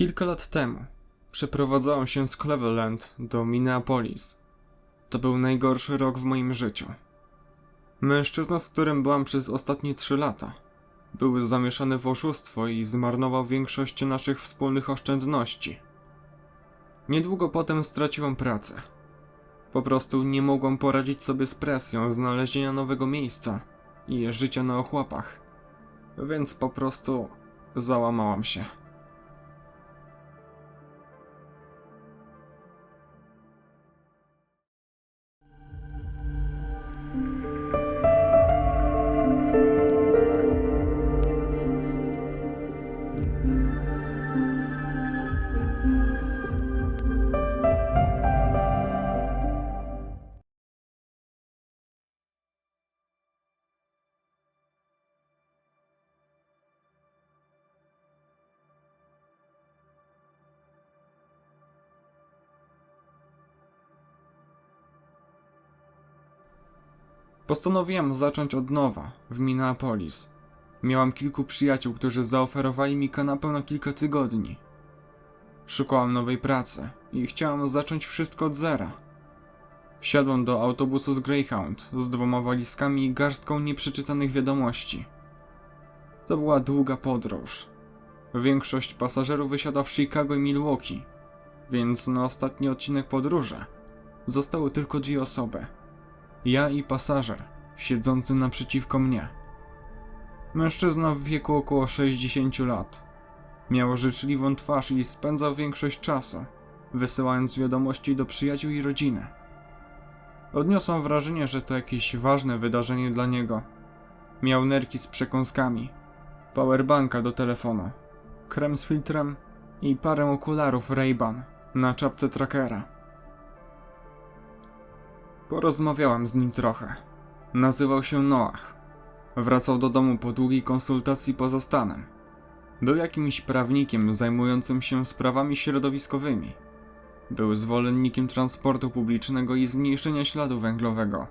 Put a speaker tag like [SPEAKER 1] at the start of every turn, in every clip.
[SPEAKER 1] Kilka lat temu przeprowadzałem się z Cleveland do Minneapolis. To był najgorszy rok w moim życiu. Mężczyzna, z którym byłam przez ostatnie trzy lata, był zamieszany w oszustwo i zmarnował większość naszych wspólnych oszczędności. Niedługo potem straciłam pracę. Po prostu nie mogłam poradzić sobie z presją znalezienia nowego miejsca i życia na ochłapach. Więc po prostu załamałam się. Postanowiłem zacząć od nowa, w Minneapolis. Miałam kilku przyjaciół, którzy zaoferowali mi kanapę na kilka tygodni. Szukałam nowej pracy i chciałam zacząć wszystko od zera. Wsiadłem do autobusu z Greyhound z dwoma walizkami i garstką nieprzeczytanych wiadomości. To była długa podróż. Większość pasażerów wysiada w Chicago i Milwaukee, więc na ostatni odcinek podróży zostały tylko dwie osoby – ja i pasażer, siedzący naprzeciwko mnie. Mężczyzna w wieku około 60 lat. Miał życzliwą twarz i spędzał większość czasu, wysyłając wiadomości do przyjaciół i rodziny. Odniosłem wrażenie, że to jakieś ważne wydarzenie dla niego. Miał nerki z przekąskami, powerbanka do telefonu, krem z filtrem i parę okularów Ray-Ban na czapce trackera. Porozmawiałem z nim trochę. Nazywał się Noach. Wracał do domu po długiej konsultacji poza stanem. Był jakimś prawnikiem zajmującym się sprawami środowiskowymi. Był zwolennikiem transportu publicznego i zmniejszenia śladu węglowego.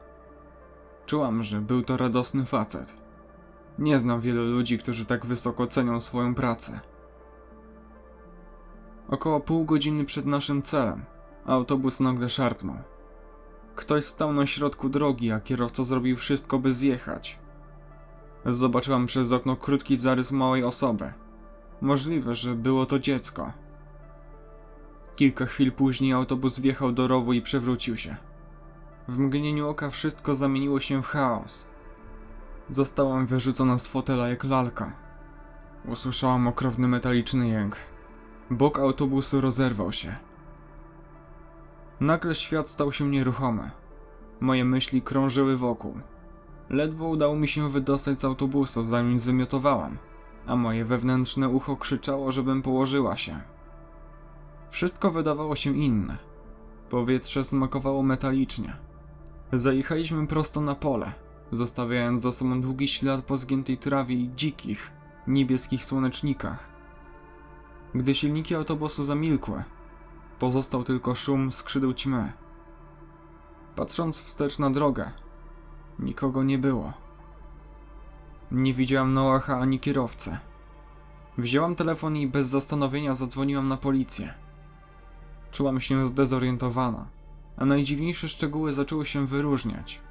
[SPEAKER 1] Czułam, że był to radosny facet. Nie znam wielu ludzi, którzy tak wysoko cenią swoją pracę. Około pół godziny przed naszym celem autobus nagle szarpnął. Ktoś stał na środku drogi, a kierowca zrobił wszystko, by zjechać. Zobaczyłam przez okno krótki zarys małej osoby. Możliwe, że było to dziecko. Kilka chwil później autobus wjechał do rowu i przewrócił się. W mgnieniu oka wszystko zamieniło się w chaos. Zostałam wyrzucona z fotela jak lalka. Usłyszałam okropny metaliczny jęk. Bok autobusu rozerwał się. Nagle świat stał się nieruchomy. Moje myśli krążyły wokół. Ledwo udało mi się wydostać z autobusu, zanim zwymiotowałam, a moje wewnętrzne ucho krzyczało, żebym położyła się. Wszystko wydawało się inne. Powietrze smakowało metalicznie. Zajechaliśmy prosto na pole, zostawiając za sobą długi ślad po zgiętej trawie i dzikich, niebieskich słonecznikach. Gdy silniki autobusu zamilkły, Pozostał tylko szum skrzydeł ćmy. Patrząc wstecz na drogę, nikogo nie było. Nie widziałam Noacha ani kierowcy. Wzięłam telefon i bez zastanowienia zadzwoniłam na policję. Czułam się zdezorientowana, a najdziwniejsze szczegóły zaczęły się wyróżniać.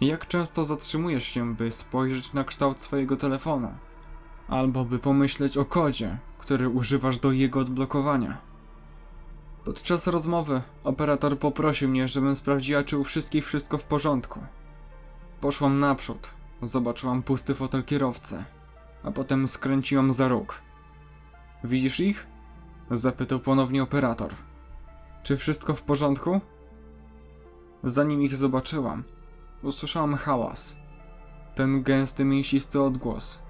[SPEAKER 1] Jak często zatrzymujesz się, by spojrzeć na kształt swojego telefonu, albo by pomyśleć o kodzie, który używasz do jego odblokowania? Podczas rozmowy operator poprosił mnie, żebym sprawdziła, czy u wszystkich wszystko w porządku. Poszłam naprzód, zobaczyłam pusty fotel kierowcy, a potem skręciłam za róg. Widzisz ich? Zapytał ponownie operator. Czy wszystko w porządku? Zanim ich zobaczyłam, usłyszałam hałas. Ten gęsty, mięsisty odgłos.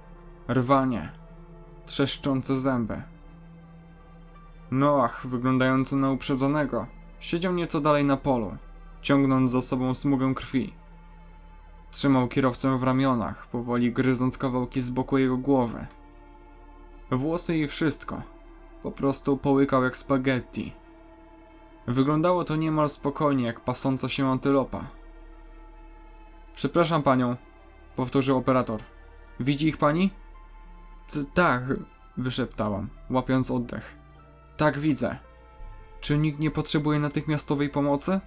[SPEAKER 1] Rwanie. Trzeszczące zęby. Noach, wyglądający na uprzedzonego, siedział nieco dalej na polu, ciągnąc za sobą smugę krwi. Trzymał kierowcę w ramionach, powoli gryząc kawałki z boku jego głowy. Włosy i wszystko. Po prostu połykał jak spaghetti. Wyglądało to niemal spokojnie, jak pasąca się antylopa. Przepraszam panią, powtórzył operator. Widzi ich pani? tak, wyszeptałam, łapiąc oddech. Tak widzę. Czy nikt nie potrzebuje natychmiastowej pomocy?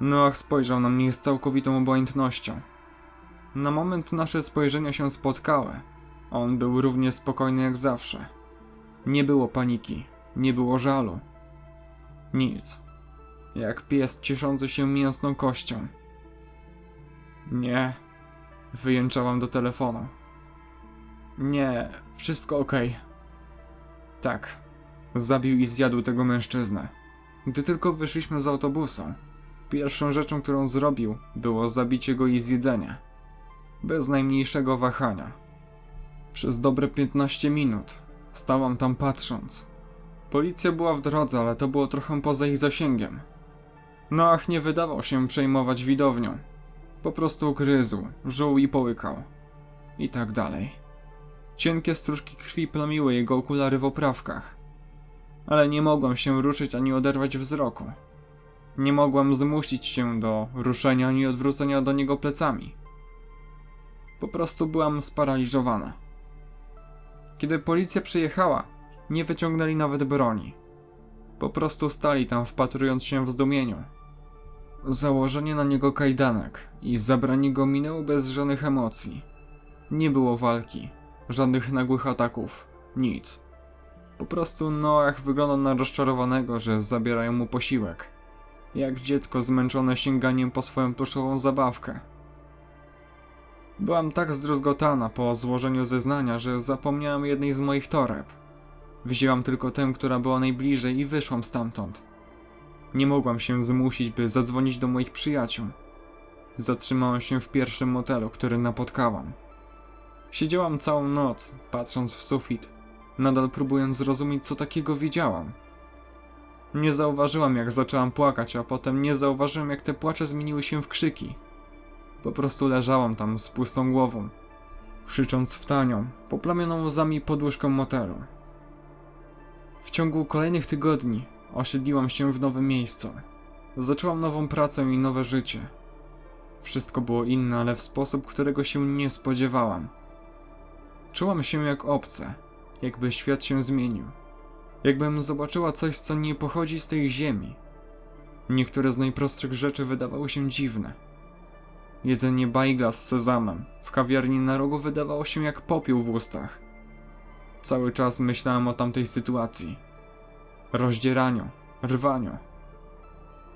[SPEAKER 1] Noach spojrzał na mnie z całkowitą obojętnością. Na moment nasze spojrzenia się spotkały. On był równie spokojny jak zawsze. Nie było paniki, nie było żalu. Nic. Jak pies cieszący się mięsną kością. Nie. Wyjęczałam do telefonu. Nie, wszystko okej. Tak. Zabił i zjadł tego mężczyznę. Gdy tylko wyszliśmy z autobusu, pierwszą rzeczą, którą zrobił, było zabicie go i zjedzenie. Bez najmniejszego wahania. Przez dobre 15 minut stałam tam patrząc. Policja była w drodze, ale to było trochę poza ich zasięgiem. Noach nie wydawał się przejmować widownią. Po prostu gryzł, żuł i połykał. I tak dalej. Cienkie stróżki krwi plamiły jego okulary w oprawkach. Ale nie mogłam się ruszyć ani oderwać wzroku. Nie mogłam zmusić się do ruszenia ani odwrócenia do niego plecami. Po prostu byłam sparaliżowana. Kiedy policja przyjechała, nie wyciągnęli nawet broni. Po prostu stali tam wpatrując się w zdumieniu. Założenie na niego kajdanek i zabranie go minęło bez żadnych emocji. Nie było walki, żadnych nagłych ataków, nic. Po prostu Noach wyglądał na rozczarowanego, że zabierają mu posiłek. Jak dziecko zmęczone sięganiem po swoją tuszową zabawkę. Byłam tak zdruzgotana po złożeniu zeznania, że zapomniałam jednej z moich toreb. Wzięłam tylko tę, która była najbliżej i wyszłam stamtąd. Nie mogłam się zmusić, by zadzwonić do moich przyjaciół. Zatrzymałam się w pierwszym motelu, który napotkałam. Siedziałam całą noc, patrząc w sufit, nadal próbując zrozumieć, co takiego widziałam. Nie zauważyłam, jak zaczęłam płakać, a potem nie zauważyłam, jak te płacze zmieniły się w krzyki. Po prostu leżałam tam z pustą głową, krzycząc w tanią, poplamioną łzami poduszką motelu. W ciągu kolejnych tygodni osiedliłam się w nowym miejscu. Zaczęłam nową pracę i nowe życie. Wszystko było inne, ale w sposób, którego się nie spodziewałam. Czułam się jak obce, jakby świat się zmienił. Jakbym zobaczyła coś, co nie pochodzi z tej ziemi. Niektóre z najprostszych rzeczy wydawały się dziwne. Jedzenie bajgla z sezamem w kawiarni na rogu wydawało się jak popiół w ustach. Cały czas myślałem o tamtej sytuacji. Rozdzieraniu, rwaniu.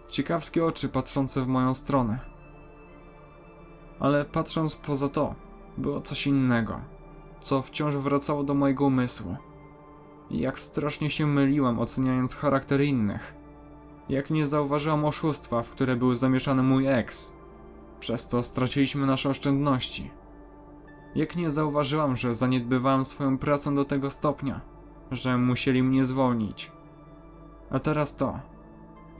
[SPEAKER 1] Ciekawskie oczy patrzące w moją stronę. Ale patrząc poza to, było coś innego, co wciąż wracało do mojego umysłu. Jak strasznie się myliłam, oceniając charakter innych. Jak nie zauważyłam oszustwa, w które był zamieszany mój ex. Przez co straciliśmy nasze oszczędności. Jak nie zauważyłam, że zaniedbywałam swoją pracę do tego stopnia, że musieli mnie zwolnić. A teraz to.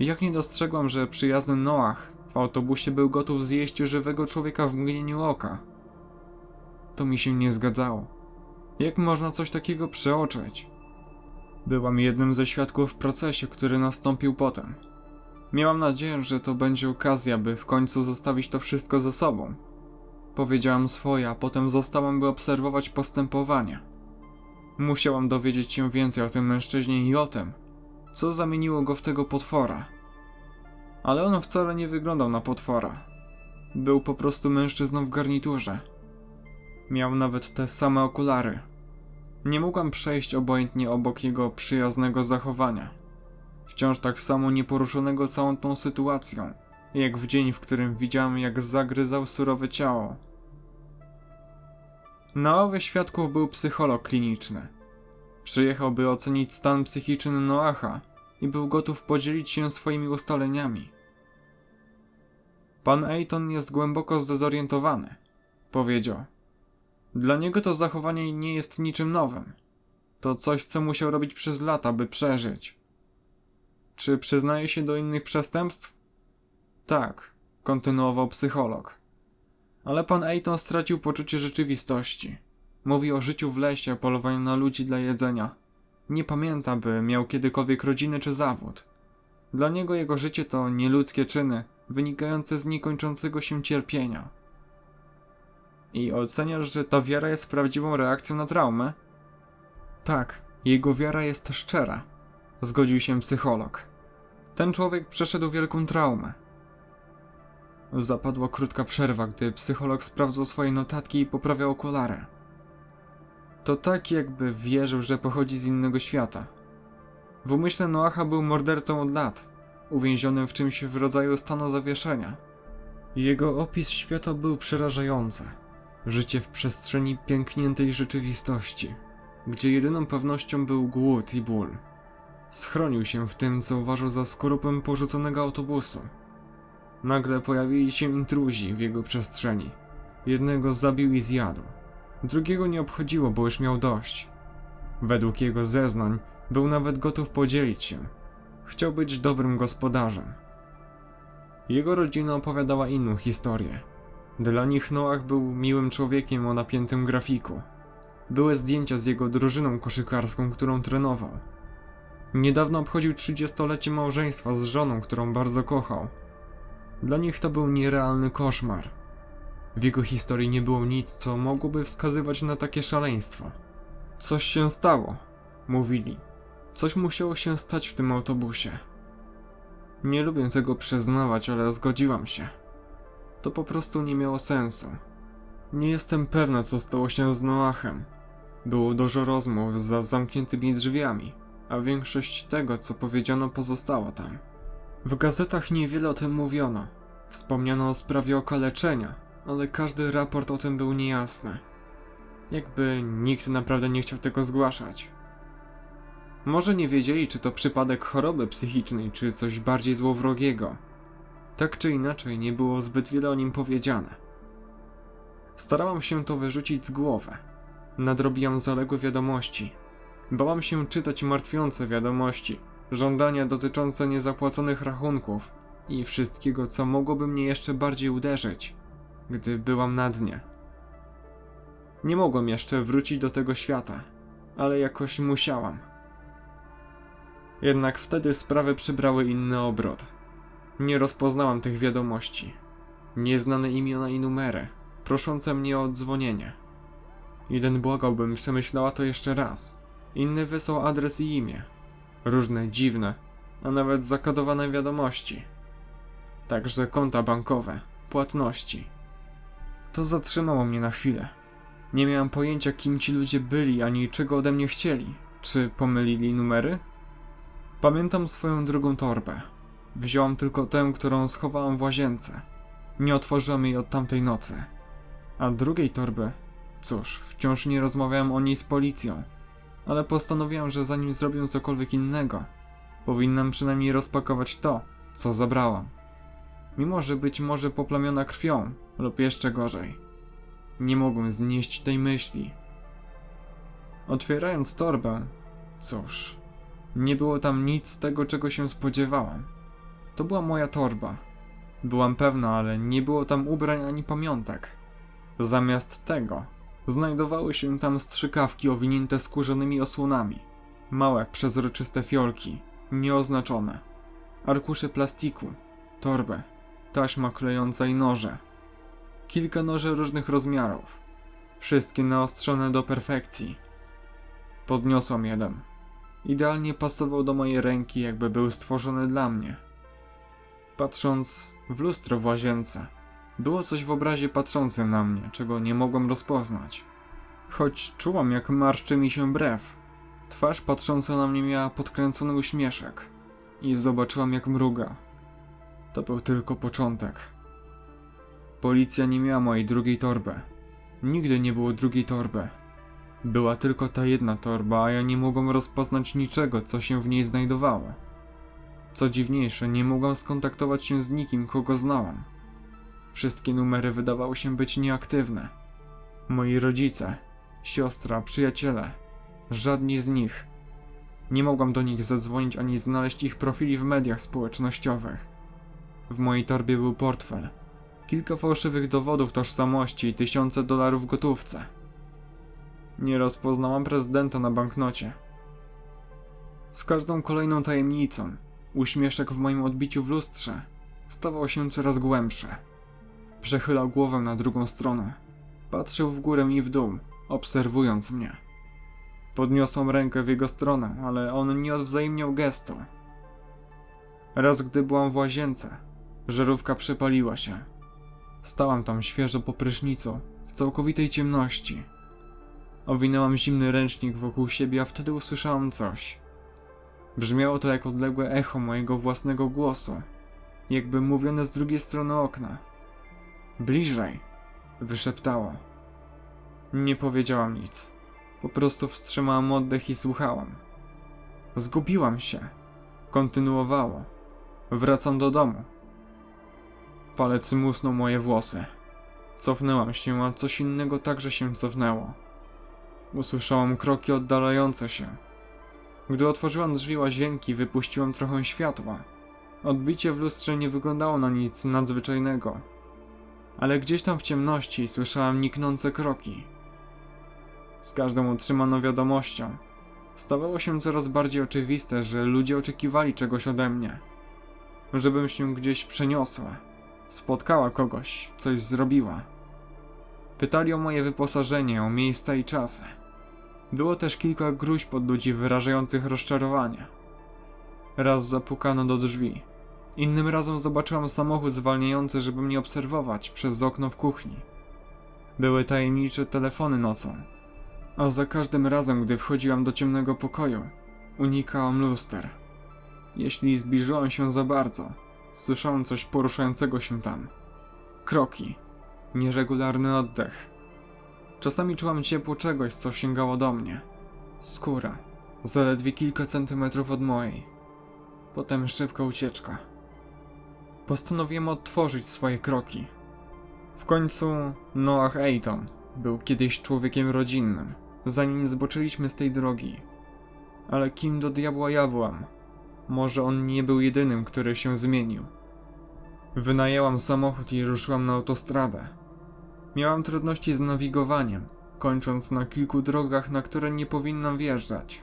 [SPEAKER 1] Jak nie dostrzegłam, że przyjazny Noach w autobusie był gotów zjeść żywego człowieka w mgnieniu oka. To mi się nie zgadzało. Jak można coś takiego przeoczyć? Byłam jednym ze świadków w procesie, który nastąpił potem. Miałam nadzieję, że to będzie okazja, by w końcu zostawić to wszystko ze sobą. Powiedziałam swoje, a potem zostałam, by obserwować postępowanie. Musiałam dowiedzieć się więcej o tym mężczyźnie i o tym, co zamieniło go w tego potwora. Ale on wcale nie wyglądał na potwora. Był po prostu mężczyzną w garniturze. Miał nawet te same okulary. Nie mogłam przejść obojętnie obok jego przyjaznego zachowania. Wciąż tak samo nieporuszonego całą tą sytuacją, jak w dzień, w którym widziałam, jak zagryzał surowe ciało. Na ławie świadków był psycholog kliniczny. Przyjechał, by ocenić stan psychiczny Noacha i był gotów podzielić się swoimi ustaleniami. Pan Eyton jest głęboko zdezorientowany, powiedział. Dla niego to zachowanie nie jest niczym nowym. To coś, co musiał robić przez lata, by przeżyć. Czy przyznaje się do innych przestępstw? Tak, kontynuował psycholog. Ale pan Eyton stracił poczucie rzeczywistości. Mówi o życiu w lesie, polowaniu na ludzi dla jedzenia. Nie pamięta, by miał kiedykolwiek rodzinę czy zawód. Dla niego jego życie to nieludzkie czyny, wynikające z niekończącego się cierpienia. I oceniasz, że ta wiara jest prawdziwą reakcją na traumę? Tak, Jego wiara jest szczera. Zgodził się psycholog. Ten człowiek przeszedł wielką traumę. Zapadła krótka przerwa, gdy psycholog sprawdzał swoje notatki i poprawiał okulary. To tak, jakby wierzył, że pochodzi z innego świata. W umyśle Noacha był mordercą od lat, uwięzionym w czymś w rodzaju stanu zawieszenia. Jego opis świata był przerażający. Życie w przestrzeni piękniętej rzeczywistości, gdzie jedyną pewnością był głód i ból. Schronił się w tym, co uważał za skorupę porzuconego autobusu. Nagle pojawili się intruzi w jego przestrzeni. Jednego zabił i zjadł. Drugiego nie obchodziło, bo już miał dość. Według jego zeznań był nawet gotów podzielić się. Chciał być dobrym gospodarzem. Jego rodzina opowiadała inną historię. Dla nich Noach był miłym człowiekiem o napiętym grafiku. Były zdjęcia z jego drużyną koszykarską, którą trenował. Niedawno obchodził 30-lecie małżeństwa z żoną, którą bardzo kochał. Dla nich to był nierealny koszmar. W jego historii nie było nic, co mogłoby wskazywać na takie szaleństwo. Coś się stało, mówili. Coś musiało się stać w tym autobusie. Nie lubię tego przyznawać, ale zgodziłam się. To po prostu nie miało sensu. Nie jestem pewna, co stało się z Noachem. Było dużo rozmów za zamkniętymi drzwiami, a większość tego, co powiedziano, pozostało tam. W gazetach niewiele o tym mówiono. Wspomniano o sprawie okaleczenia, ale każdy raport o tym był niejasny. Jakby nikt naprawdę nie chciał tego zgłaszać. Może nie wiedzieli, czy to przypadek choroby psychicznej, czy coś bardziej złowrogiego. Tak czy inaczej, nie było zbyt wiele o nim powiedziane. Starałam się to wyrzucić z głowy. Nadrobiłam zaległe wiadomości. Bałam się czytać martwiące wiadomości, żądania dotyczące niezapłaconych rachunków i wszystkiego, co mogłoby mnie jeszcze bardziej uderzyć, gdy byłam na dnie. Nie mogłem jeszcze wrócić do tego świata, ale jakoś musiałam. Jednak wtedy sprawy przybrały inny obrot. Nie rozpoznałam tych wiadomości. Nieznane imiona i numery, proszące mnie o dzwonienie. Jeden błagał, bym przemyślała to jeszcze raz. Inny wysłał adres i imię. Różne dziwne, a nawet zakodowane wiadomości. Także konta bankowe, płatności. To zatrzymało mnie na chwilę. Nie miałam pojęcia, kim ci ludzie byli, ani czego ode mnie chcieli. Czy pomylili numery? Pamiętam swoją drugą torbę. Wziąłam tylko tę, którą schowałam w łazience. Nie otworzyłam jej od tamtej nocy. A drugiej torby, cóż, wciąż nie rozmawiałam o niej z policją. Ale postanowiłam, że zanim zrobię cokolwiek innego, powinnam przynajmniej rozpakować to, co zabrałam. Mimo, że być może poplamiona krwią, lub jeszcze gorzej. Nie mogłem znieść tej myśli. Otwierając torbę, cóż, nie było tam nic z tego, czego się spodziewałam. To była moja torba. Byłam pewna, ale nie było tam ubrań ani pamiątek. Zamiast tego, znajdowały się tam strzykawki owinięte skórzanymi osłonami. Małe, przezroczyste fiolki, nieoznaczone. Arkusze plastiku, torbę, taśma klejąca i noże. Kilka noży różnych rozmiarów. Wszystkie naostrzone do perfekcji. Podniosłam jeden. Idealnie pasował do mojej ręki, jakby był stworzony dla mnie. Patrząc w lustro w łazience, było coś w obrazie patrzącym na mnie, czego nie mogłem rozpoznać. Choć czułam, jak marszczy mi się brew, twarz patrząca na mnie miała podkręcony uśmieszek i zobaczyłam, jak mruga. To był tylko początek. Policja nie miała mojej drugiej torby. Nigdy nie było drugiej torby. Była tylko ta jedna torba, a ja nie mogłem rozpoznać niczego, co się w niej znajdowało. Co dziwniejsze, nie mogłam skontaktować się z nikim, kogo znałam. Wszystkie numery wydawały się być nieaktywne. Moi rodzice, siostra, przyjaciele, żadni z nich. Nie mogłam do nich zadzwonić ani znaleźć ich profili w mediach społecznościowych. W mojej torbie był portfel, kilka fałszywych dowodów tożsamości i tysiące dolarów w gotówce. Nie rozpoznałam prezydenta na banknocie. Z każdą kolejną tajemnicą, uśmieszek w moim odbiciu w lustrze stawał się coraz głębszy. Przechylał głowę na drugą stronę. Patrzył w górę i w dół, obserwując mnie. Podniosłam rękę w jego stronę, ale on nie odwzajemniał gestu. Raz, gdy byłam w łazience, żarówka przepaliła się. Stałam tam świeżo po prysznicu, w całkowitej ciemności. Owinęłam zimny ręcznik wokół siebie, a wtedy usłyszałam coś. Brzmiało to jak odległe echo mojego własnego głosu, jakby mówione z drugiej strony okna. Bliżej, wyszeptało. Nie powiedziałam nic. Po prostu wstrzymałam oddech i słuchałam. Zgubiłam się. Kontynuowało. Wracam do domu. Palec musnął moje włosy. Cofnęłam się, a coś innego także się cofnęło. Usłyszałam kroki oddalające się. Gdy otworzyłam drzwi łazienki, wypuściłam trochę światła. Odbicie w lustrze nie wyglądało na nic nadzwyczajnego. Ale gdzieś tam w ciemności słyszałam niknące kroki. Z każdą otrzymaną wiadomością stawało się coraz bardziej oczywiste, że ludzie oczekiwali czegoś ode mnie. Żebym się gdzieś przeniosła, spotkała kogoś, coś zrobiła. Pytali o moje wyposażenie, o miejsca i czasy. Było też kilka gruźb od ludzi wyrażających rozczarowanie. Raz zapukano do drzwi. Innym razem zobaczyłam samochód zwalniający, żeby mnie obserwować przez okno w kuchni. Były tajemnicze telefony nocą. A za każdym razem, gdy wchodziłam do ciemnego pokoju, unikałam luster. Jeśli zbliżyłam się za bardzo, słyszałam coś poruszającego się tam. Kroki, nieregularny oddech. Czasami czułam ciepło czegoś, co sięgało do mnie. Skóra, zaledwie kilka centymetrów od mojej. Potem szybka ucieczka. Postanowiłem odtworzyć swoje kroki. W końcu Noah Ayton był kiedyś człowiekiem rodzinnym, zanim zboczyliśmy z tej drogi. Ale kim do diabła ja byłam? Może on nie był jedynym, który się zmienił. Wynajęłam samochód i ruszyłam na autostradę. Miałam trudności z nawigowaniem, kończąc na kilku drogach, na które nie powinnam wjeżdżać.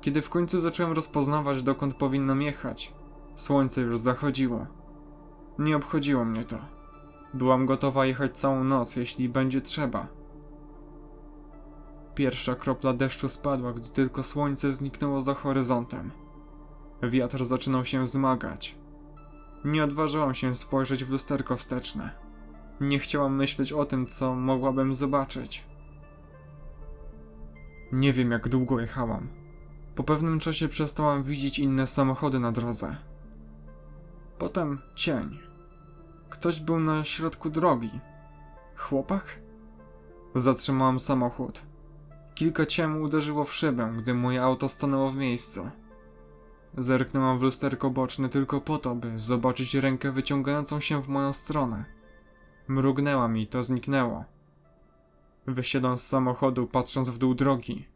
[SPEAKER 1] Kiedy w końcu zacząłem rozpoznawać, dokąd powinnam jechać, słońce już zachodziło. Nie obchodziło mnie to. Byłam gotowa jechać całą noc, jeśli będzie trzeba. Pierwsza kropla deszczu spadła, gdy tylko słońce zniknęło za horyzontem. Wiatr zaczynał się wzmagać. Nie odważyłam się spojrzeć w lusterko wsteczne. Nie chciałam myśleć o tym, co mogłabym zobaczyć. Nie wiem, jak długo jechałam. Po pewnym czasie przestałam widzieć inne samochody na drodze. Potem cień. Ktoś był na środku drogi. Chłopak? Zatrzymałam samochód. Kilka ciem uderzyło w szybę, gdy moje auto stanęło w miejscu. Zerknęłam w lusterko boczne tylko po to, by zobaczyć rękę wyciągającą się w moją stronę. Mrugnęłam i to zniknęło. Wysiadłam z samochodu, patrząc w dół drogi.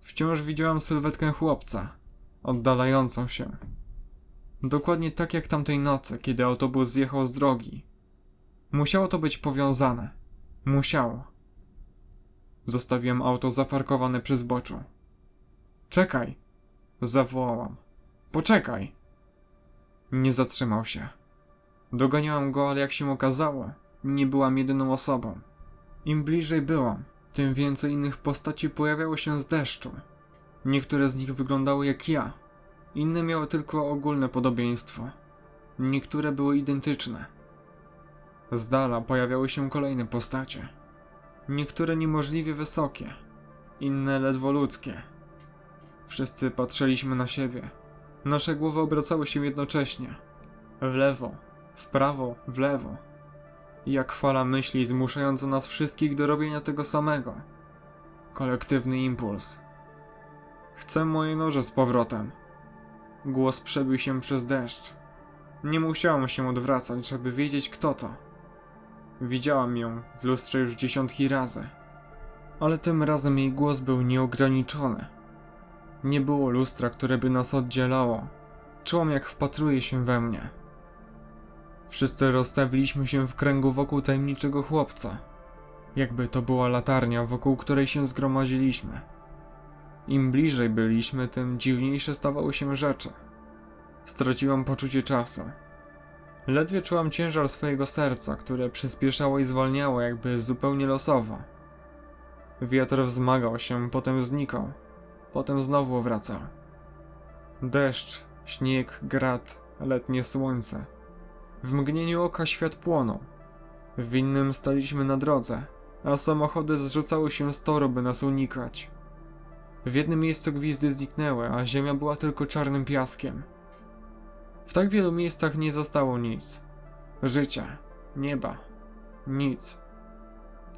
[SPEAKER 1] Wciąż widziałam sylwetkę chłopca, oddalającą się. Dokładnie tak jak tamtej nocy, kiedy autobus zjechał z drogi. Musiało to być powiązane. Musiało. Zostawiłem auto zaparkowane przy zboczu. Czekaj! Zawołałam. Poczekaj! Nie zatrzymał się. Doganiałam go, ale jak się okazało, nie byłam jedyną osobą. Im bliżej byłam, tym więcej innych postaci pojawiało się z deszczu. Niektóre z nich wyglądały jak ja, inne miały tylko ogólne podobieństwo. Niektóre były identyczne. Z dala pojawiały się kolejne postacie. Niektóre niemożliwie wysokie, inne ledwo ludzkie. Wszyscy patrzyliśmy na siebie. Nasze głowy obracały się jednocześnie. W lewo, w prawo, w lewo. Jak fala myśli zmuszająca nas wszystkich do robienia tego samego. Kolektywny impuls. Chcę moje noże z powrotem. Głos przebił się przez deszcz. Nie musiałam się odwracać, żeby wiedzieć kto to. Widziałam ją w lustrze już dziesiątki razy. Ale tym razem jej głos był nieograniczony. Nie było lustra, które by nas oddzielało. Czułam, jak wpatruje się we mnie. Wszyscy rozstawiliśmy się w kręgu wokół tajemniczego chłopca. Jakby to była latarnia, wokół której się zgromadziliśmy. Im bliżej byliśmy, tym dziwniejsze stawały się rzeczy. Straciłam poczucie czasu. Ledwie czułam ciężar swojego serca, które przyspieszało i zwalniało jakby zupełnie losowo. Wiatr wzmagał się, potem znikał, Potem znowu wracał. Deszcz, śnieg, grad, letnie słońce. W mgnieniu oka świat płonął. W innym staliśmy na drodze, a samochody zrzucały się z toru, by nas unikać. W jednym miejscu gwizdy zniknęły, a ziemia była tylko czarnym piaskiem. W tak wielu miejscach nie zostało nic. Życia, nieba, nic.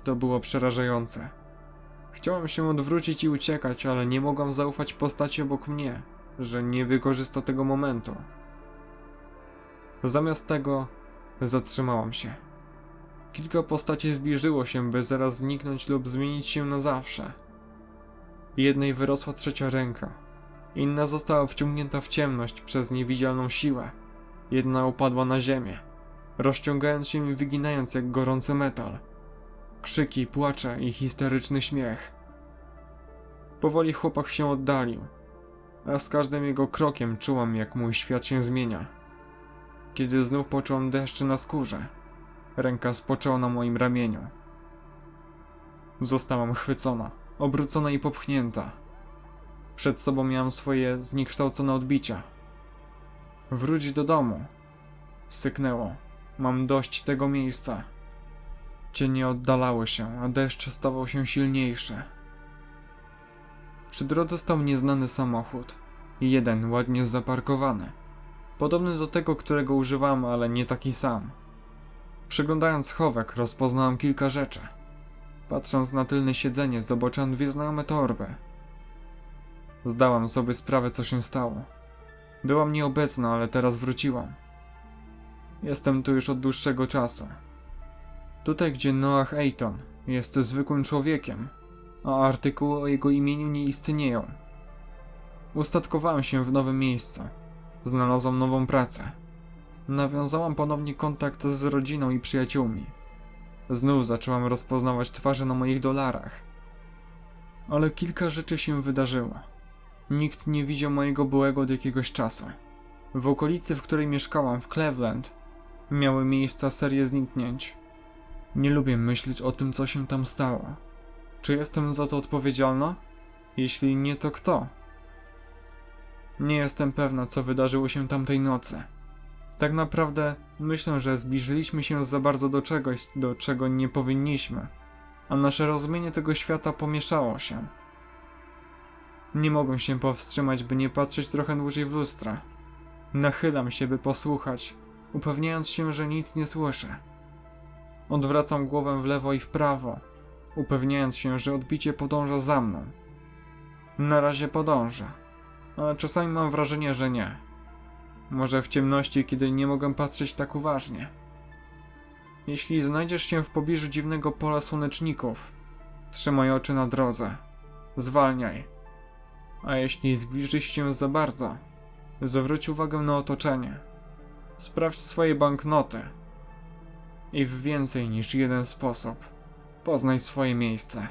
[SPEAKER 1] To było przerażające. Chciałam się odwrócić i uciekać, ale nie mogłam zaufać postaci obok mnie, że nie wykorzysta tego momentu. Zamiast tego zatrzymałam się. Kilka postaci zbliżyło się, by zaraz zniknąć lub zmienić się na zawsze. Jednej wyrosła trzecia ręka, inna została wciągnięta w ciemność przez niewidzialną siłę. Jedna upadła na ziemię, rozciągając się i wyginając jak gorący metal. Krzyki, płacze i histeryczny śmiech. Powoli chłopak się oddalił, a z każdym jego krokiem czułam, jak mój świat się zmienia. Kiedy znów poczułam deszcz na skórze, ręka spoczęła na moim ramieniu. Zostałam chwycona, obrócona i popchnięta. Przed sobą miałam swoje zniekształcone odbicia. Wróć do domu. Syknęło. Mam dość tego miejsca. Cienie oddalały się, a deszcz stawał się silniejszy. Przy drodze stał nieznany samochód. Jeden ładnie zaparkowany. Podobny do tego, którego używam, ale nie taki sam. Przeglądając chowek, rozpoznałem kilka rzeczy. Patrząc na tylne siedzenie, zobaczyłem dwie znajome torby. Zdałam sobie sprawę, co się stało. Byłam nieobecna, ale teraz wróciłam. Jestem tu już od dłuższego czasu. Tutaj, gdzie Noah Ayton jest zwykłym człowiekiem, a artykuły o jego imieniu nie istnieją. Ustatkowałem się w nowym miejscu. Znalazłam nową pracę. Nawiązałam ponownie kontakt z rodziną i przyjaciółmi. Znów zaczęłam rozpoznawać twarze na moich dolarach. Ale kilka rzeczy się wydarzyło. Nikt nie widział mojego byłego od jakiegoś czasu. W okolicy, w której mieszkałam, w Cleveland, miały miejsca serie zniknięć. Nie lubię myśleć o tym, co się tam stało. Czy jestem za to odpowiedzialna? Jeśli nie, to kto? Nie jestem pewna, co wydarzyło się tamtej nocy. Tak naprawdę myślę, że zbliżyliśmy się za bardzo do czegoś, do czego nie powinniśmy, a nasze rozumienie tego świata pomieszało się. Nie mogłem się powstrzymać, by nie patrzeć trochę dłużej w lustra. Nachylam się, by posłuchać, upewniając się, że nic nie słyszę. Odwracam głowę w lewo i w prawo, upewniając się, że odbicie podąża za mną. Na razie podąża, ale czasami mam wrażenie, że nie. Może w ciemności, kiedy nie mogę patrzeć tak uważnie. Jeśli znajdziesz się w pobliżu dziwnego pola słoneczników, trzymaj oczy na drodze. Zwalniaj. A jeśli zbliżysz się za bardzo, zwróć uwagę na otoczenie. Sprawdź swoje banknoty. I w więcej niż jeden sposób poznaj swoje miejsce.